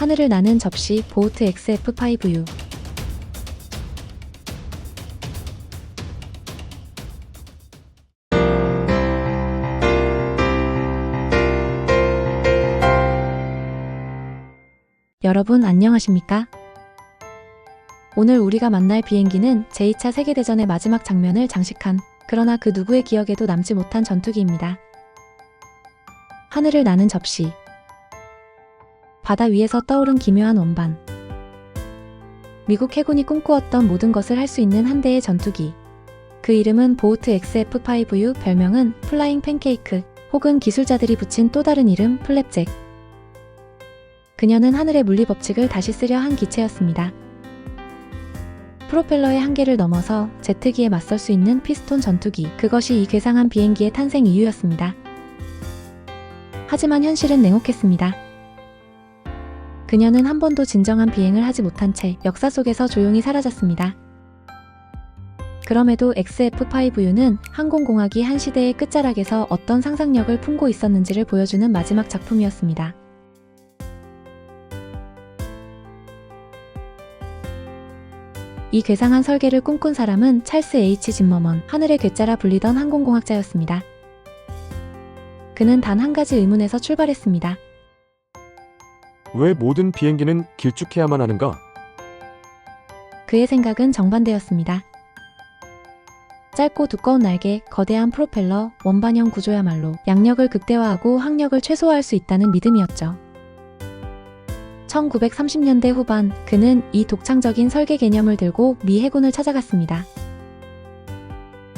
하늘을 나는 접시 보트 XF5U 여러분 안녕하십니까? 오늘 우리가 만날 비행기는 제2차 세계대전의 마지막 장면을 장식한 그러나 그 누구의 기억에도 남지 못한 전투기입니다. 하늘을 나는 접시 바다 위에서 떠오른 기묘한 원반 미국 해군이 꿈꾸었던 모든 것을 할 수 있는 한 대의 전투기 그 이름은 보우트 XF5U 별명은 플라잉 팬케이크 혹은 기술자들이 붙인 또 다른 이름 플랩잭 그녀는 하늘의 물리 법칙을 다시 쓰려 한 기체였습니다. 프로펠러의 한계를 넘어서 제트기에 맞설 수 있는 피스톤 전투기, 그것이 이 괴상한 비행기의 탄생 이유였습니다. 하지만 현실은 냉혹했습니다. 그녀는 한 번도 진정한 비행을 하지 못한 채 역사 속에서 조용히 사라졌습니다. 그럼에도 XF5U는 항공공학이 한 시대의 끝자락에서 어떤 상상력을 품고 있었는지를 보여주는 마지막 작품이었습니다. 이 괴상한 설계를 꿈꾼 사람은 찰스 H. 짐머먼, 하늘의 괴짜라 불리던 항공공학자였습니다. 그는 단 한 가지 의문에서 출발했습니다. 왜 모든 비행기는 길쭉해야만 하는가? 그의 생각은 정반대였습니다. 짧고 두꺼운 날개, 거대한 프로펠러, 원반형 구조야말로 양력을 극대화하고 항력을 최소화할 수 있다는 믿음이었죠. 1930년대 후반 그는 이 독창적인 설계 개념을 들고 미 해군을 찾아갔습니다.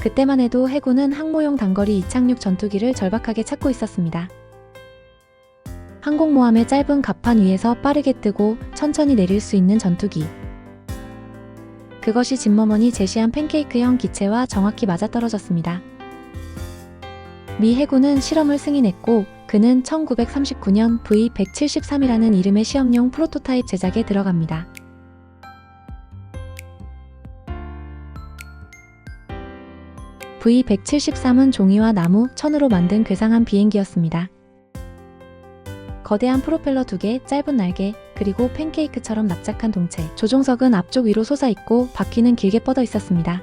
그때만 해도 해군은 항모용 단거리 이착륙 전투기를 절박하게 찾고 있었습니다. 항공모함의 짧은 갑판 위에서 빠르게 뜨고 천천히 내릴 수 있는 전투기. 그것이 짐머먼이 제시한 팬케이크형 기체와 정확히 맞아떨어졌습니다. 미 해군은 실험을 승인했고 그는 1939년 V-173이라는 이름의 시험용 프로토타입 제작에 들어갑니다. V-173은 종이와 나무, 천으로 만든 괴상한 비행기였습니다. 거대한 프로펠러 두 개, 짧은 날개, 그리고 팬케이크처럼 납작한 동체, 조종석은 앞쪽 위로 솟아있고 바퀴는 길게 뻗어 있었습니다.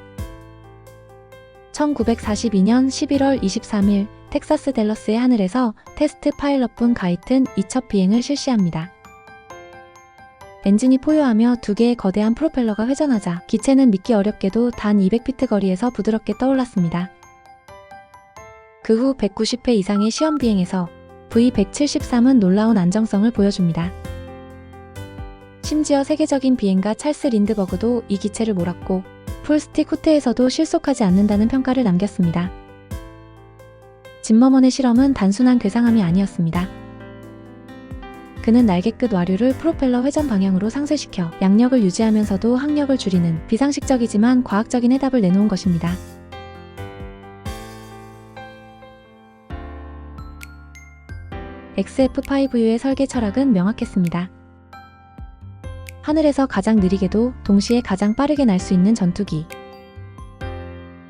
1942년 11월 23일 텍사스 댈러스의 하늘에서 테스트 파일럿분 가이튼 2첫 비행을 실시합니다. 엔진이 포효하며 두 개의 거대한 프로펠러가 회전하자 기체는 믿기 어렵게도 단 200피트 거리에서 부드럽게 떠올랐습니다. 그 후 190회 이상의 시험 비행에서 V-173은 놀라운 안정성을 보여줍니다. 심지어 세계적인 비행가 찰스 린드버그도 이 기체를 몰았고 풀스틱 후퇴에서도 실속하지 않는다는 평가를 남겼습니다. 짐머먼의 실험은 단순한 괴상함이 아니었습니다. 그는 날개 끝 와류를 프로펠러 회전 방향으로 상쇄시켜 양력을 유지하면서도 항력을 줄이는 비상식적이지만 과학적인 해답을 내놓은 것입니다. XF5U의 설계 철학은 명확했습니다. 하늘에서 가장 느리게도 동시에 가장 빠르게 날 수 있는 전투기.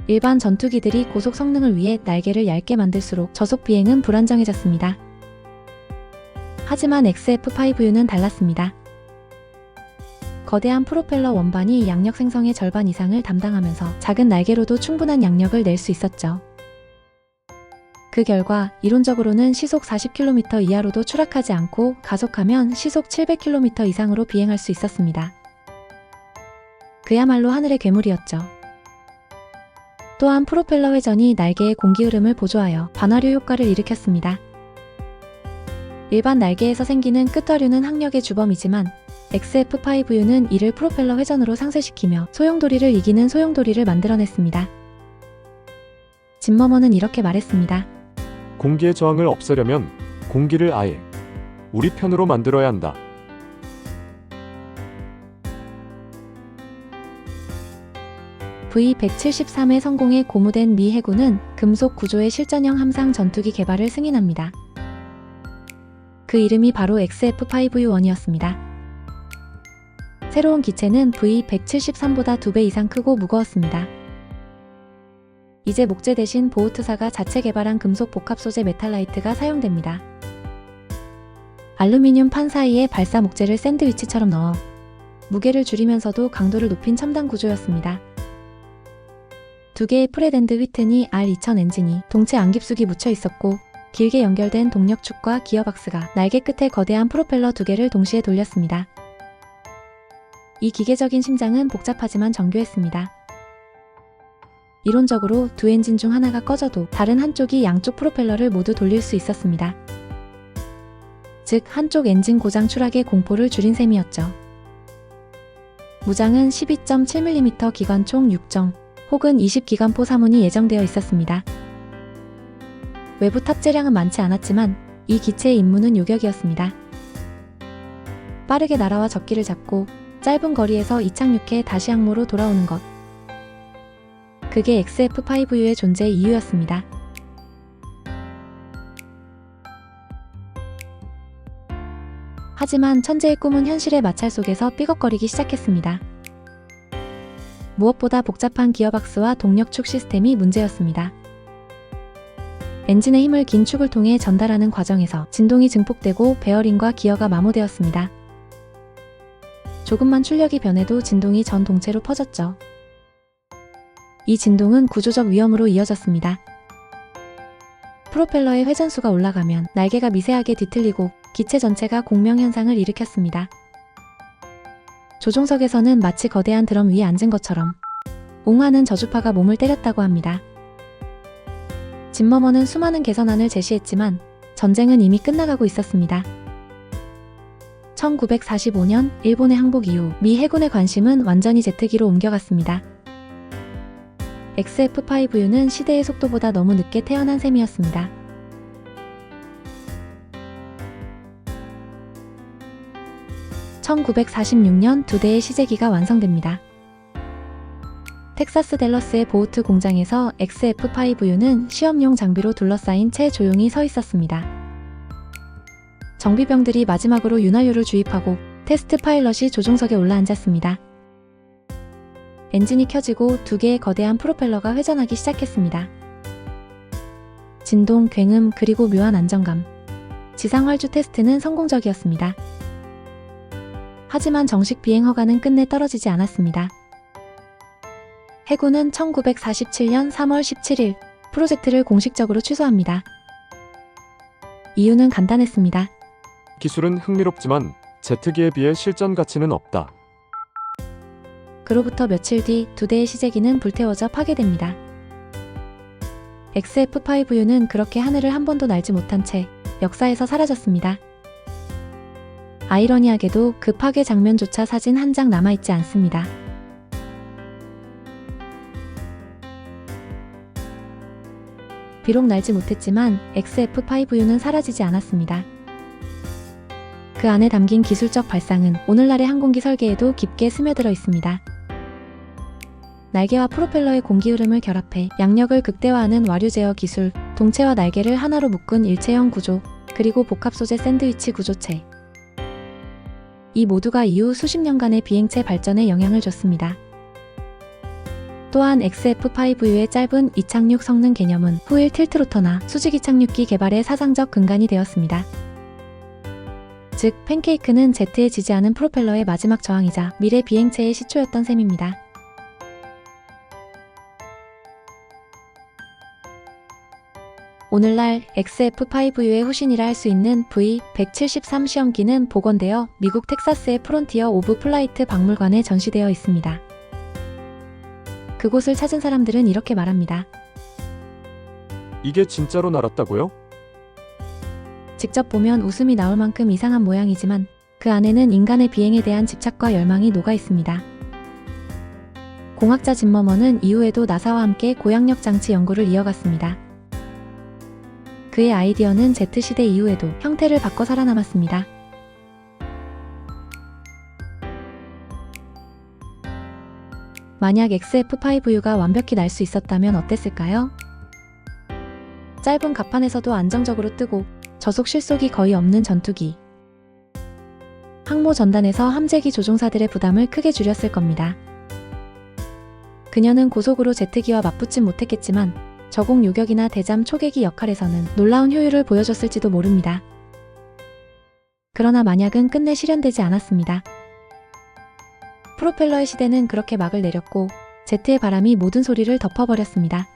일반 전투기들이 고속 성능을 위해 날개를 얇게 만들수록 저속 비행은 불안정해졌습니다. 하지만 XF5U는 달랐습니다. 거대한 프로펠러 원반이 양력 생성의 절반 이상을 담당하면서 작은 날개로도 충분한 양력을 낼 수 있었죠. 그 결과 이론적으로는 시속 40km 이하로도 추락하지 않고 가속하면 시속 700km 이상으로 비행할 수 있었습니다. 그야말로 하늘의 괴물이었죠. 또한 프로펠러 회전이 날개의 공기 흐름을 보조하여 반화류 효과를 일으켰습니다. 일반 날개에서 생기는 끝화류는 항력의 주범이지만 XF5U는 이를 프로펠러 회전으로 상쇄시키며 소용돌이를 이기는 소용돌이를 만들어냈습니다. 짐머먼은 이렇게 말했습니다. 공기의 저항을 없애려면 공기를 아예 우리 편으로 만들어야 한다. V-173의 성공에 고무된 미 해군은 금속 구조의 실전형 함상 전투기 개발을 승인합니다. 그 이름이 바로 XF5U1이었습니다. 새로운 기체는 V-173보다 2배 이상 크고 무거웠습니다. 이제 목재 대신 보우트사가 자체 개발한 금속 복합 소재 메탈라이트가 사용됩니다. 알루미늄 판 사이에 발사 목재를 샌드위치처럼 넣어 무게를 줄이면서도 강도를 높인 첨단 구조였습니다. 두 개의 프레덴드 휘튼이 R2000 엔진이 동체 안깁숙이 묻혀 있었고 길게 연결된 동력축과 기어박스가 날개 끝에 거대한 프로펠러 두 개를 동시에 돌렸습니다. 이 기계적인 심장은 복잡하지만 정교했습니다. 이론적으로 두 엔진 중 하나가 꺼져도 다른 한쪽이 양쪽 프로펠러를 모두 돌릴 수 있었습니다. 즉, 한쪽 엔진 고장 추락의 공포를 줄인 셈이었죠. 무장은 12.7mm 기관 총 6정 혹은 20기관포 사문이 예정되어 있었습니다. 외부 탑재량은 많지 않았지만 이 기체의 임무는 요격이었습니다. 빠르게 날아와 적기를 잡고 짧은 거리에서 이착륙해 다시 항모로 돌아오는 것. 그게 XF5U의 존재의 이유였습니다. 하지만 천재의 꿈은 현실의 마찰 속에서 삐걱거리기 시작했습니다. 무엇보다 복잡한 기어박스와 동력축 시스템이 문제였습니다. 엔진의 힘을 긴 축을 통해 전달하는 과정에서 진동이 증폭되고 베어링과 기어가 마모되었습니다. 조금만 출력이 변해도 진동이 전 동체로 퍼졌죠. 이 진동은 구조적 위험으로 이어졌습니다. 프로펠러의 회전수가 올라가면 날개가 미세하게 뒤틀리고 기체 전체가 공명 현상을 일으켰습니다. 조종석에서는 마치 거대한 드럼 위에 앉은 것처럼 옹화는 저주파가 몸을 때렸다고 합니다. 짐머머는 수많은 개선안을 제시했지만 전쟁은 이미 끝나가고 있었습니다. 1945년 일본의 항복 이후 미 해군의 관심은 완전히 제트기로 옮겨갔습니다. XF5U는 시대의 속도보다 너무 늦게 태어난 셈이었습니다. (1946년) 두 대의 시제기가 완성됩니다. 텍사스 댈러스의 보우트 공장에서 XF5U는 시험용 장비로 둘러싸인 채 조용히 서 있었습니다. 정비병들이 마지막으로 윤활유를 주입하고 테스트 파일럿이 조종석에 올라앉았습니다. 엔진이 켜지고 두 개의 거대한 프로펠러가 회전하기 시작했습니다. 진동, 굉음, 그리고 묘한 안정감. 지상 활주 테스트는 성공적이었습니다. 하지만 정식 비행 허가는 끝내 떨어지지 않았습니다. 해군은 1947년 3월 17일 프로젝트를 공식적으로 취소합니다. 이유는 간단했습니다. 기술은 흥미롭지만 제트기에 비해 실전 가치는 없다. 그로부터 며칠 뒤 두 대의 시제기는 불태워져 파괴됩니다. XF5U는 그렇게 하늘을 한 번도 날지 못한 채 역사에서 사라졌습니다. 아이러니하게도 그 파괴 장면조차 사진 한 장 남아있지 않습니다. 비록 날지 못했지만 XF5U는 사라지지 않았습니다. 그 안에 담긴 기술적 발상은 오늘날의 항공기 설계에도 깊게 스며들어 있습니다. 날개와 프로펠러의 공기 흐름을 결합해 양력을 극대화하는 와류 제어 기술, 동체와 날개를 하나로 묶은 일체형 구조, 그리고 복합 소재 샌드위치 구조체. 이 모두가 이후 수십 년간의 비행체 발전에 영향을 줬습니다. 또한 XF5U의 짧은 이착륙 성능 개념은 후일 틸트로터나 수직 이착륙기 개발의 사상적 근간이 되었습니다. 즉, 팬케이크는 제트에 지지 않은 프로펠러의 마지막 저항이자 미래 비행체의 시초였던 셈입니다. 오늘날 XF5U의 후신이라 할 수 있는 V-173 시험기는 복원되어 미국 텍사스의 프론티어 오브 플라이트 박물관에 전시되어 있습니다. 그곳을 찾은 사람들은 이렇게 말합니다. 이게 진짜로 날았다고요? 직접 보면 웃음이 나올 만큼 이상한 모양이지만 그 안에는 인간의 비행에 대한 집착과 열망이 녹아 있습니다. 공학자 짐머머는 이후에도 나사와 함께 고양력 장치 연구를 이어갔습니다. 그의 아이디어는 Z시대 이후에도 형태를 바꿔 살아남았습니다. 만약 XF5U가 완벽히 날 수 있었다면 어땠을까요? 짧은 갑판에서도 안정적으로 뜨고 저속 실속이 거의 없는 전투기. 항모 전단에서 함재기 조종사들의 부담을 크게 줄였을 겁니다. 그녀는 고속으로 제트기와 맞붙진 못했겠지만 저공 요격이나 대잠 초계기 역할에서는 놀라운 효율을 보여줬을지도 모릅니다. 그러나 만약은 끝내 실현되지 않았습니다. 프로펠러의 시대는 그렇게 막을 내렸고 제트의 바람이 모든 소리를 덮어버렸습니다.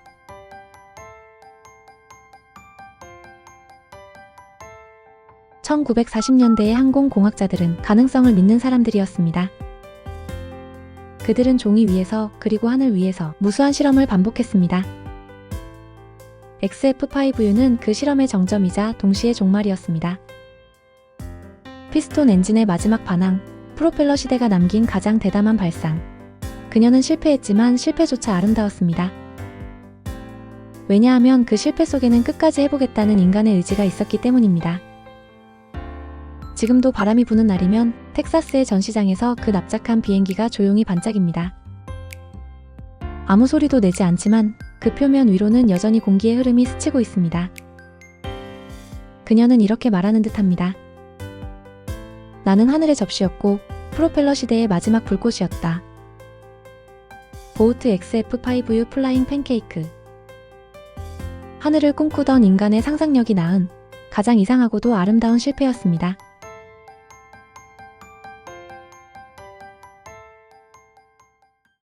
(1940년대의) 항공공학자들은 가능성을 믿는 사람들이었습니다. 그들은 종이 위에서 그리고 하늘 위에서 무수한 실험을 반복했습니다. XF5U는 그 실험의 정점이자 동시에 종말이었습니다. 피스톤 엔진의 마지막 반항, 프로펠러 시대가 남긴 가장 대담한 발상. 그녀는 실패했지만 실패조차 아름다웠습니다. 왜냐하면 그 실패 속에는 끝까지 해보겠다는 인간의 의지가 있었기 때문입니다. 지금도 바람이 부는 날이면 텍사스의 전시장에서 그 납작한 비행기가 조용히 반짝입니다. 아무 소리도 내지 않지만 그 표면 위로는 여전히 공기의 흐름이 스치고 있습니다. 그녀는 이렇게 말하는 듯 합니다. 나는 하늘의 접시였고 프로펠러 시대의 마지막 불꽃이었다. 보우트 XF5U 플라잉 팬케이크. 하늘을 꿈꾸던 인간의 상상력이 낳은 가장 이상하고도 아름다운 실패였습니다.